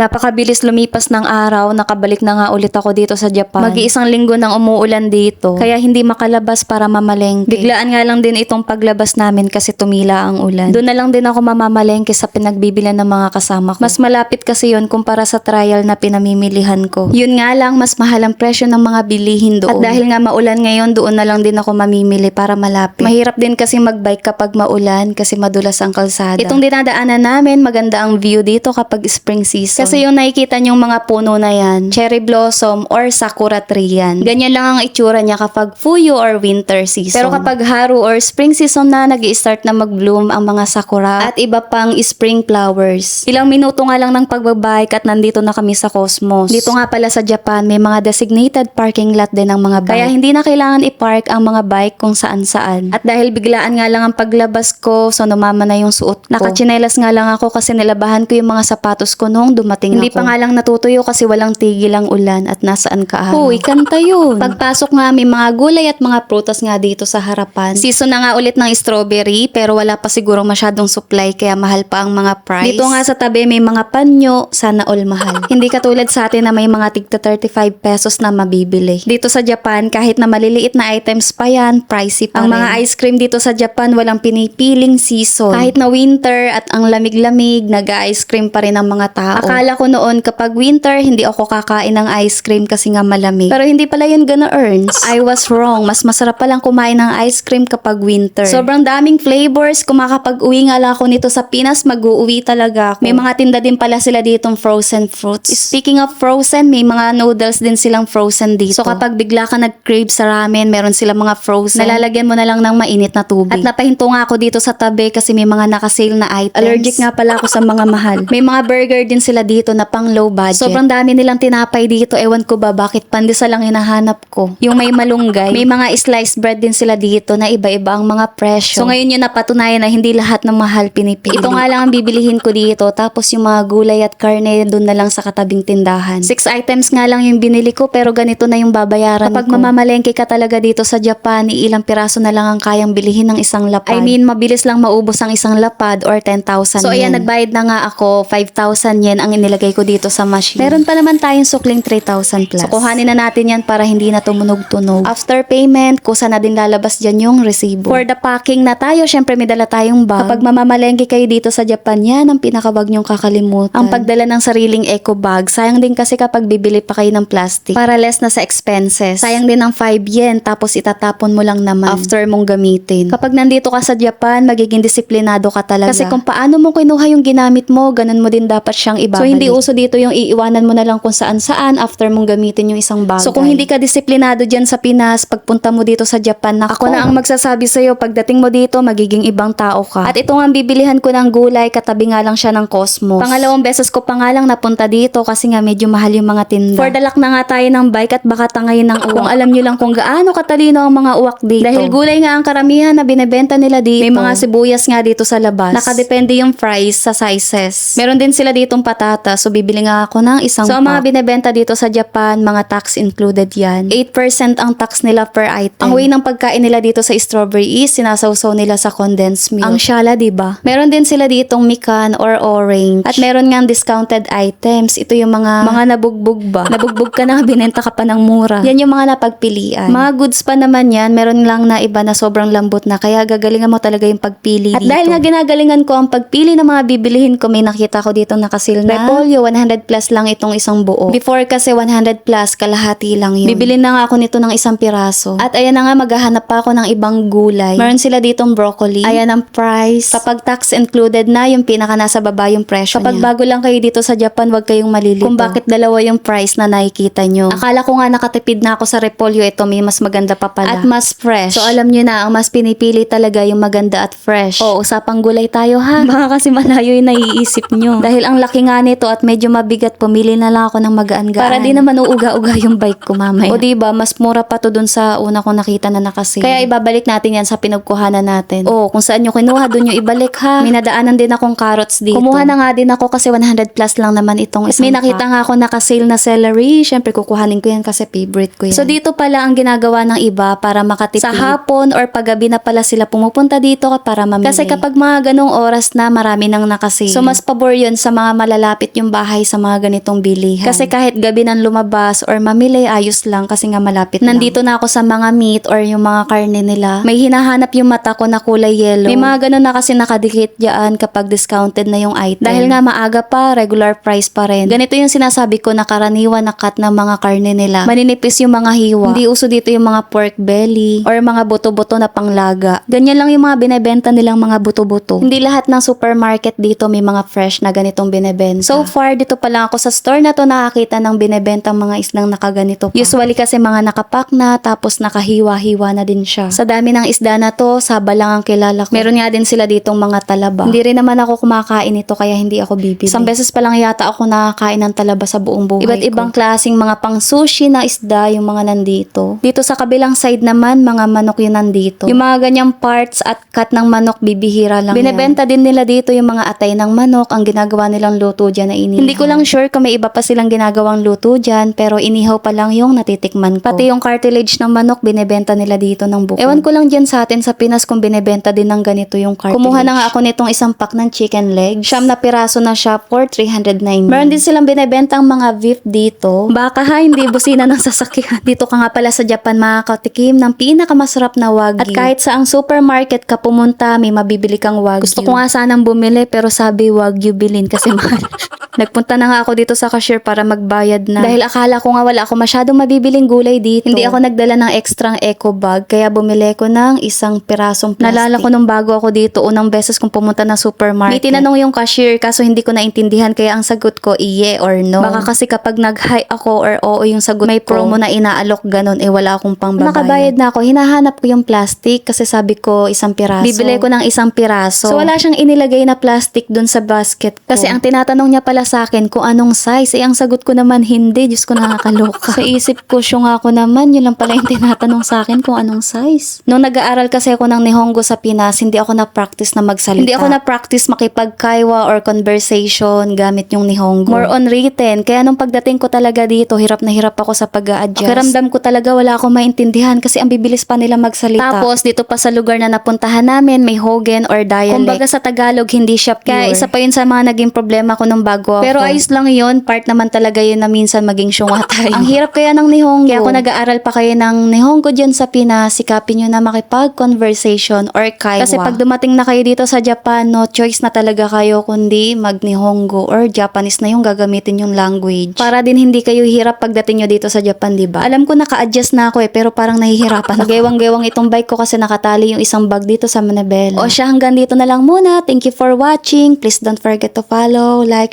Napakabilis lumipas ng araw, nakabalik na nga ulit ako dito sa Japan. Mag-iisang linggo nang umuulan dito, kaya hindi makalabas para mamalengke. Biglaan nga lang din itong paglabas namin kasi tumila ang ulan. Doon na lang din ako mamamalengke sa pinagbibilan ng mga kasama ko. Mas malapit kasi yon kumpara sa trial na pinamimilihan ko. Yun nga lang, mas mahal ang presyo ng mga bilihin doon. At dahil nga maulan ngayon, doon na lang din ako mamimili para malapit. Mahirap din kasi magbike kapag maulan kasi madulas ang kalsada. Itong dinadaanan namin, maganda ang view dito kapag spring season. Kasi yung nakikita nyong mga puno na yan, cherry blossom or sakura tree yan. Ganyan lang ang itsura niya kapag fuyo or winter season. Pero kapag haru or spring season na, nag start na mag-bloom ang mga sakura at iba pang spring flowers. Ilang minuto nga lang ng pagbabike at nandito na kami sa Cosmos. Dito nga pala sa Japan, may mga designated parking lot din ang mga bike. Kaya hindi na kailangan i-park ang mga bike kung saan saan. At dahil biglaan nga lang ang paglabas ko, so numama na yung suot ko. Nakachinelas nga lang ako kasi nilabahan ko yung mga sapatos ko noong dumating hindi ako. Hindi pa nga lang natutuyo kasi walang tigil ang ulan at nasaan ka Uy, kanta yun. Pagpasok nga may mga gulay at mga prutas nga dito sa harapan. Season na nga ulit ng strawberry pero wala pa siguro masyadong supply kaya mahal pa ang mga price. Dito nga sa tabi may mga panyo, sana all mahal. Hindi katulad sa atin na may mga tigta 35 pesos na mabibili. Dito sa Japan, kahit na maliliit na items pa yan, pricey pa Ang mga ice cream dito sa Japan, walang pinipiling season. Kahit na winter at ang lamig-lamig, nag-ice cream pa rin ang mga tao. Akala ko noon kapag winter, hindi ako kakain ng ice cream kasi nga malamig. Pero hindi pala yun gonna earns. I was wrong. Mas masarap palang kumain ng ice cream kapag winter. Sobrang daming flavors. Kung makapag-uwi nga lang ako nito sa Pinas, mag-uuwi talaga ako. May mga tinda din pala sila ditong frozen fruits. Speaking of frozen, may mga noodles din silang frozen dito. So kapag bigla ka nag-crave sa ramen, meron silang mga frozen. Nalalagyan mo na lang ng mainit na tubig. At napahinto nga ako dito sa tabi kasi may mga nakasale na items. Allergic nga pala ako sa mga mahal. May mga burger din sila dito na pang low budget. Sobrang dami nilang tinapay dito. Ewan ko ba bakit pandesal lang hinahanap ko. Yung may malunggay. May mga sliced bread din sila dito na iba-iba ang mga presyo. So ngayon yun napatunayan na hindi lahat ng mahal pinipili. Ito nga lang ang bibilihin ko dito. Tapos yung mga gulay at karne doon na lang sa katabing tindahan. Six items nga lang yung binili ko pero ganito na yung babayaran Kapag ko. mamamalengke ka talaga dito sa Japan, ilang piraso na lang ang kayang bilihin ng isang lapad. I mean, mabilis lang maubos ang isang lapad or 10,000 So ayan, nagbayad na nga ako. 5,000 yen ang inilagay ko dito sa machine. Meron pa naman tayong sukling 3,000 plus. So kuhanin na natin yan para hindi na tumunog-tunog. After payment, kusa na din lalabas dyan yung resibo. For the packing na tayo, syempre may dala tayong bag. Kapag mamamalengke kayo dito sa Japan, yan ang pinakabag nyong kakalimutan. Ang pagdala ng sariling eco bag. Sayang din kasi kapag bibili pa kayo ng plastic. Para less na sa expenses. Sayang din ang 5 yen tapos itatapon mo lang naman after mong gamitin. Kapag nandito ka sa Japan, magiging disiplinado ka talaga. Kasi kung paano mo kinuha yung ginamit mo, ganun mo din dapat siyang ibabalik. So hindi uso dito yung iiwanan mo na lang kung saan saan after mong gamitin yung isang bagay. So kung hindi ka disiplinado dyan sa Pinas, pagpunta mo dito sa Japan, nako, ako na ang magsasabi sa'yo, pagdating mo dito, magiging ibang tao ka. At ito nga ang bibilihan ko ng gulay, katabi nga lang siya ng Cosmos. Pangalawang beses ko pa nga lang napunta dito kasi nga medyo mahal yung mga tinda. For the luck na nga tayo ng bike at baka tangayin ng uwak. Kung alam nyo lang kung gaano katalino ang mga uwak dito. Dahil gulay nga ang karamihan na binebenta nila dito. May mga sibuyas nga dito sa labas. Nakadepende yung price sa sizes. Meron din sila ditong patata, so bibili nga ako ng isang So ang mga binebenta dito sa Japan, mga tax included yan. 8% ang tax nila per item. Ang way ng pagkain nila dito sa strawberry is sinasawsaw nila sa condensed milk. Ang syala, di ba? Meron din sila ditong mikan or orange. At meron nga discounted items. Ito yung mga mga nabugbog ba? Nabugbog ka na, binenta ka pa ng mura. Yan yung mga napagpilian. Mga goods pa naman yan, meron lang na iba na sobrang lambot na kaya gagalingan mo talaga yung pagpili At dahil nga ginagalingan ko ang pagpili ng mga bibilihin ko, may nakita ko dito nakasil na Repolyo, 100 plus lang itong isang buo. Before kasi 100 plus, kalahati lang yun. Bibili na nga ako nito ng isang piraso. At ayan na nga, maghahanap pa ako ng ibang gulay. Meron sila ditong broccoli. Ayan ang price. Kapag tax included na, yung pinaka nasa baba yung presyo Kapag bago lang kayo dito sa Japan, wag kayong malilito. Kung bakit dalawa yung price na nakikita nyo. Akala ko nga nakatipid na ako sa repolyo. Ito may mas maganda pa pala. At mas fresh. So alam nyo na, ang mas pinipili talaga yung maganda at fresh. O, usapang gulay tayo ha. Baka kasi malayo yung naiisip nyo. Dahil ang laki nga nito at medyo mabigat, pumili na lang ako ng magaan-gaan. Para di naman uuga-uga yung bike ko mamaya. O diba, mas mura pa to dun sa una kong nakita na nakasale. Kaya ibabalik natin yan sa pinagkuhanan natin. O, kung saan nyo kinuha, dun nyo ibalik ha. May nadaanan din akong carrots dito. Kumuha na nga din ako kasi 100 plus lang naman itong isang May nakita nga ako nakasale na celery. Siyempre, kukuhanin ko yan kasi favorite ko yan. So, dito pala ang ginagawa ng iba para makatipid. Sa hapon or paggabi na pala sila pumupunta dito para mamili. Kasi kapag mga ganong oras na marami nang nakasale. So, mas pabor yun sa mga malalapit malapit yung bahay sa mga ganitong bilihan. Kasi kahit gabi nang lumabas or mamili, ayos lang kasi nga malapit Nandito na ako sa mga meat or yung mga karne nila. May hinahanap yung mata ko na kulay yellow. May mga ganun na kasi nakadikit dyan kapag discounted na yung item. Dahil nga maaga pa, regular price pa rin. Ganito yung sinasabi ko na karaniwan na cut ng mga karne nila. Maninipis yung mga hiwa. Hindi uso dito yung mga pork belly or mga buto-buto na panglaga. Ganyan lang yung mga binebenta nilang mga buto-buto. Hindi lahat ng supermarket dito may mga fresh na ganitong binebenta. So far, dito pa lang ako sa store na to nakakita ng binebentang mga isdang nakaganito pa. Usually kasi mga nakapak na tapos nakahiwa-hiwa na din siya. Sa dami ng isda na to, saba lang ang kilala ko. Meron nga din sila ditong mga talaba. Hindi rin naman ako kumakain ito kaya hindi ako bibili. Isang beses pa lang yata ako nakakain ng talaba sa buong buhay Iba't ibang klasing mga pang sushi na isda yung mga nandito. Dito sa kabilang side naman, mga manok yung nandito. Yung mga ganyang parts at cut ng manok, bibihira lang Binebenta din nila dito yung mga atay ng manok, ang ginagawa nilang luto dyan na inihaw. Hindi ko lang sure kung may iba pa silang ginagawang luto dyan, pero inihaw pa lang yung natitikman ko. Pati yung cartilage ng manok, binebenta nila dito ng buko. Ewan ko lang dyan sa atin sa Pinas kung binebenta din ng ganito yung cartilage. Kumuha na nga ako nitong isang pack ng chicken leg. Siyam na piraso na siya for 309. Meron din silang binebentang mga beef dito. Baka ha, hindi busina ng sasakyan. Dito ka nga pala sa Japan makakatikim ng pinakamasarap na wagyu. At kahit saang supermarket ka pumunta, may mabibili kang wagyu. Gusto ko nga sanang bumili pero sabi wagyu bilin kasi mahal. Nagpunta na nga ako dito sa cashier para magbayad na. Dahil akala ko nga wala ako masyadong mabibiling gulay dito. Hindi ako nagdala ng extra eco bag kaya bumili ko ng isang pirasong plastic. Nalala ko nung bago ako dito, unang beses kong pumunta ng supermarket. May tinanong yung cashier kaso hindi ko naintindihan kaya ang sagot ko iye or no. Baka kasi kapag nag-hi ako or oo yung sagot may promo na inaalok ganun eh wala akong pangbabayad. Nakabayad na ako, hinahanap ko yung plastic kasi sabi ko isang piraso. Bibili ko ng isang piraso. So wala siyang inilagay na plastic dun sa basket ko. Kasi ang tinatanong niya pala sa akin kung anong size. Eh ang sagot ko naman hindi. Diyos ko nakakaloka. sa isip ko, syung ako naman. Yun lang pala yung tinatanong sa akin kung anong size. Nung nag-aaral kasi ako ng Nihongo sa Pinas, hindi ako na-practice na magsalita. Hindi ako na-practice makipagkaiwa or conversation gamit yung Nihongo. More on written. Kaya nung pagdating ko talaga dito, hirap na hirap ako sa pag-a-adjust. Pakiramdam ko talaga wala akong maintindihan kasi ang bibilis pa nila magsalita. Tapos dito pa sa lugar na napuntahan namin, may Hogan or dialect. Kumbaga sa Tagalog, hindi siya pure. Kaya isa pa yun sa mga naging problema ko nung bago ako. Pero ayos lang yun. Part naman talaga yun na minsan maging syunga tayo. Ang hirap kaya ng Nihongo. Kaya kung nag-aaral pa kayo ng Nihongo dyan sa Pinas, sikapin nyo na makipag-conversation or kaiwa. Kasi pag dumating na kayo dito sa Japan, no choice na talaga kayo kundi mag-Nihongo or Japanese na yung gagamitin yung language. Para din hindi kayo hirap pagdating nyo dito sa Japan, di ba? Alam ko naka-adjust na ako eh, pero parang nahihirapan ako. Gewang-gewang itong bike ko kasi nakatali yung isang bag dito sa Manabela. O siya, hanggang dito na lang muna. Thank you for watching. Please don't forget to follow, like,